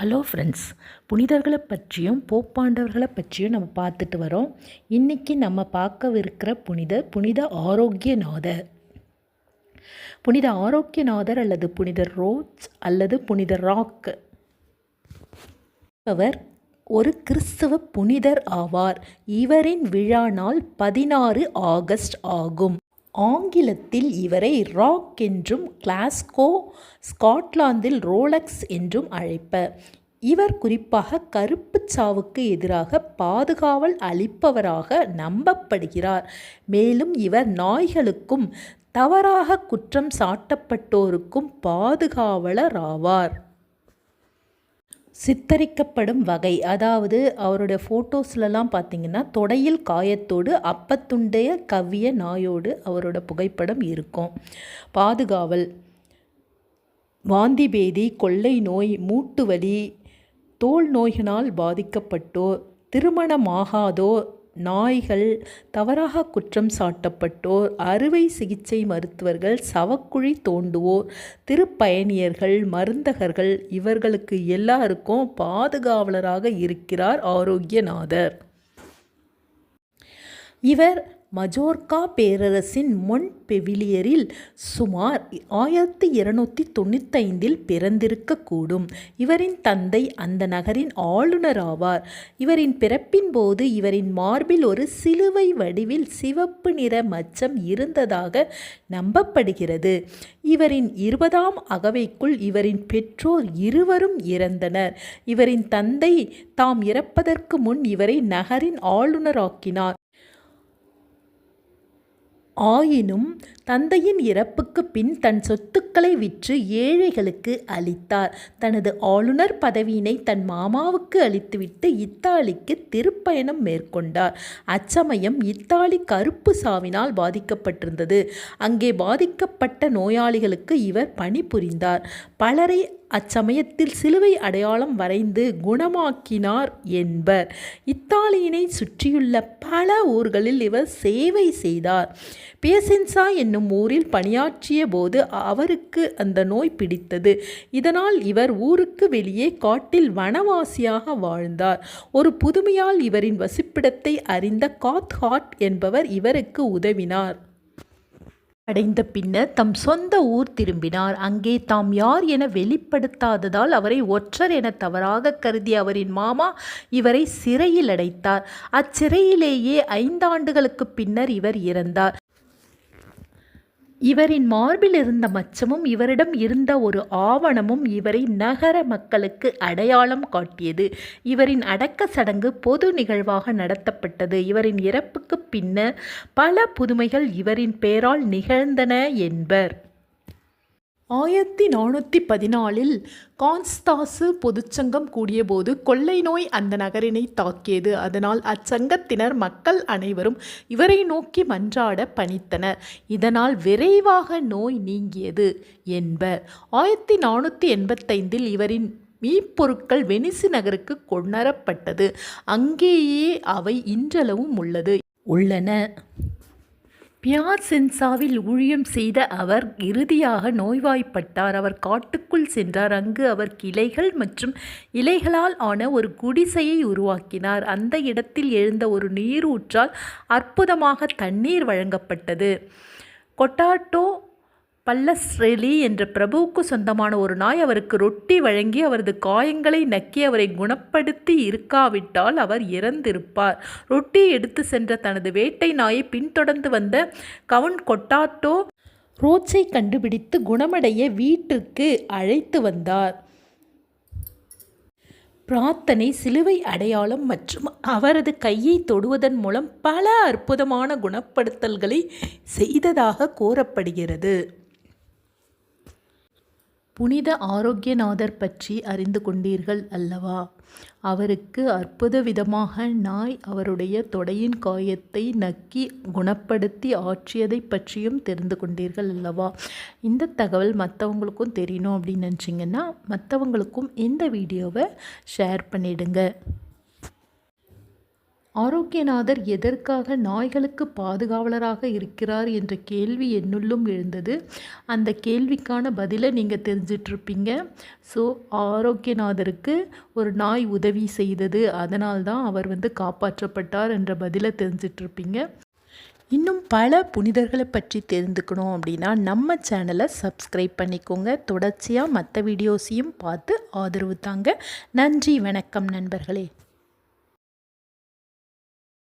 Hello friends புனிதர்களை பற்றியும் போப்பாண்டவர்களை பற்றியும் நம்ம பார்த்துட்டு வரோம். இன்றைக்கி நம்ம பார்க்கவிருக்கிற புனிதர் புனித ஆரோக்கியநாதர். புனித ஆரோக்கியநாதர் அல்லது புனித ரோட்ஸ் அல்லது புனித ராக். அவர் ஒரு கிறிஸ்தவ புனிதர் ஆவார். இவரின் விழா நாள் பதினாறு ஆகஸ்ட் ஆகும். ஆங்கிலத்தில் இவரை ராக் என்றும் கிளாஸ்கோ ஸ்காட்லாந்தில் ரோலக்ஸ் என்றும் அழைப்பர். இவர் குறிப்பாக கருப்புச் சாவுக்கு எதிராக பாதுகாவல் அளிப்பவராக நம்பப்படுகிறார். மேலும் இவர் நாய்களுக்கும் தவறாக குற்றம் சாட்டப்பட்டோருக்கும் பாதுகாவலர் ஆவார் சித்தரிக்கப்படும் வகை. அதாவது அவருடைய ஃபோட்டோஸ்லலாம் பார்த்திங்கன்னா தொடையில் காயத்தோடு அப்பத்துண்டைய கவ்விய நாயோடு அவரோட புகைப்படம் இருக்கும். பாதுகாவல் வாந்தி பேதி கொள்ளை நோய் மூட்டு வலி தோல் நோய்களினால் பாதிக்கப்பட்டோர் திருமணமாகாதோர் நாய்கள் தவறாக குற்றம் சாட்டப்பட்டோர் அறுவை சிகிச்சை மருத்துவர்கள் சவக்குழி தோண்டுவோர் திருப்பயணியர்கள் மருந்தகர்கள் இவர்களுக்கு எல்லாருக்கும் பாதுகாவலராக இருக்கிறார் ஆரோக்கியநாதர். இவர் மஜோர்கா பேரரசின் மொன் பெவிலியரில் சுமார் ஆயிரத்தி இருநூற்றி தொண்ணூத்தைந்தில் பிறந்திருக்கக்கூடும். இவரின் தந்தை அந்த நகரின் ஆளுநர் ஆவார் இவரின் பிறப்பின் போது இவரின் மார்பில் ஒரு சிலுவை வடிவில் சிவப்பு நிற மச்சம் இருந்ததாக நம்பப்படுகிறது. இவரின் இருபதாம் அகவைக்குள் இவரின் பெற்றோர் இருவரும் இறந்தனர். இவரின் தந்தை தாம் இறப்பதற்கு முன் இவரை நகரின் ஆளுநராக்கினார். ஆயினும் தந்தையின் இறப்புக்கு பின் தன் சொத்துக்களை விற்று ஏழைகளுக்கு அளித்தார். தனது ஆளுநர் பதவியினை தன் மாமாவுக்கு அளித்துவிட்டு இத்தாலிக்கு திருப்பயணம் மேற்கொண்டார். அச்சமயம் இத்தாலி கருப்பு சாவினால் பாதிக்கப்பட்டிருந்தது. அங்கே பாதிக்கப்பட்ட நோயாளிகளுக்கு இவர் பணிபுரிந்தார். பலரை அச்சமயத்தில் சிலுவை அடையாளம் வரைந்து குணமாக்கினார் என்பர். இத்தாலியினை சுற்றியுள்ள பல ஊர்களில் இவர் சேவை செய்தார். பியசென்சா என்னும் ஊரில் பணியாற்றிய போது அவருக்கு அந்த நோய் பிடித்தது. இதனால் இவர் ஊருக்கு வெளியே காட்டில் வனவாசியாக வாழ்ந்தார். ஒரு புதுமையால் இவரின் வசிப்பிடத்தை அறிந்த காத்ஹாட் என்பவர் இவருக்கு உதவினார். அடைந்த பின்னர் தம் சொந்த ஊர் திரும்பினார். அங்கே தாம் யார் என வெளிப்படுத்தாததால் அவரை ஒற்றர் என தவறாக கருதி அவரின் மாமா இவரை சிறையில் அடைத்தார். அச்சிறையிலேயே ஐந்தாண்டுகளுக்கு பின்னர் இவர் இறந்தார். இவரின் மார்பில் இருந்த மச்சமும் இவரிடம் இருந்த ஒரு ஆவணமும் இவரை நகர மக்களுக்கு அடையாளம் காட்டியது. இவரின் அடக்க சடங்கு பொது நிகழ்வாக நடத்தப்பட்டது. இவரின் இறப்புக்கு பின்னர் பல புதுமைகள் இவரின் பெயரால் நிகழ்ந்தன என்பர். ஆயிரத்தி நானூற்றி பதினாலில் கான்ஸ்தாசு பொதுச்சங்கம் கூடியபோது கொள்ளை நோய் அந்த நகரினை தாக்கியது. அதனால் அச்சங்கத்தினர் மக்கள் அனைவரும் இவரை நோக்கி மன்றாட பணித்தனர். இதனால் விரைவாக நோய் நீங்கியது என்பர் ஆயிரத்தி நானூற்றி எண்பத்தைந்தில் இவரின் மீப்பொருட்கள் வெனிசு நகருக்கு கொணரப்பட்டது. அங்கேயே அவை இன்றளவும் உள்ளது. உள்ளன. பியார் சென்சாவில் ஊழியம் செய்த அவர் இறுதியாக நோய்வாய்ப்பட்டார். அவர் காட்டுக்குள் சென்றார். அங்கு அவர் கிளைகள் மற்றும் இலைகளால் ஆன ஒரு குடிசையை உருவாக்கினார். அந்த இடத்தில் எழுந்த ஒரு நீரூற்றால் அற்புதமாக தண்ணீர் வழங்கப்பட்டது. கொட்டாட்டோ பல்லஸ்ரெலி என்ற பிரபுவுக்கு சொந்தமான ஒரு நாய் அவருக்கு ரொட்டி வழங்கி அவரது காயங்களை நக்கி அவரை குணப்படுத்தி இருக்காவிட்டால் அவர் இறந்திருப்பார். ரொட்டி எடுத்து சென்ற தனது வேட்டை நாயை பின்தொடர்ந்து வந்த கவுன் கொட்டாட்டோ ரோச்சை கண்டுபிடித்து குணமடைய வீட்டிற்கு அழைத்து வந்தார். பிரார்த்தனை சிலுவை அடையாளம் மற்றும் அவரது கையை தொடுவதன் மூலம் பல அற்புதமான குணப்படுத்தல்களை செய்ததாக கூறப்படுகிறது. புனித ஆரோக்கியநாதர் பற்றி அறிந்து கொண்டீர்கள் அல்லவா? அவருக்கு அற்புத விதமாக நாய் அவருடைய தொடையின் காயத்தை நக்கி குணப்படுத்தி ஆற்றியதை பற்றியும் தெரிந்து கொண்டீர்கள் அல்லவா? இந்த தகவல் மற்றவங்களுக்கும் தெரியணும் அப்படின்னு நினச்சிங்கன்னா மற்றவங்களுக்கும் இந்த வீடியோவை ஷேர் பண்ணிடுங்க. ஆரோக்கியநாதர் எதற்காக நாய்களுக்கு பாதுகாவலராக இருக்கிறார் என்ற கேள்வி என்னுள்ளும் எழுந்தது. அந்த கேள்விக்கான பதிலை நீங்கள் தெரிஞ்சிட்ருப்பீங்க. ஸோ ஆரோக்கியநாதருக்கு ஒரு நாய் உதவி செய்தது அதனால்தான் அவர் வந்து காப்பாற்றப்பட்டார் என்ற பதிலை தெரிஞ்சிட்ருப்பீங்க. இன்னும் பல புனிதர்களை பற்றி தெரிந்துக்கணும் அப்படின்னா நம்ம சேனலை சப்ஸ்கிரைப் பண்ணிக்கோங்க. தொடர்ச்சியாக மற்ற வீடியோஸையும் பார்த்து ஆதரவு தாங்க. நன்றி வணக்கம் நண்பர்களே.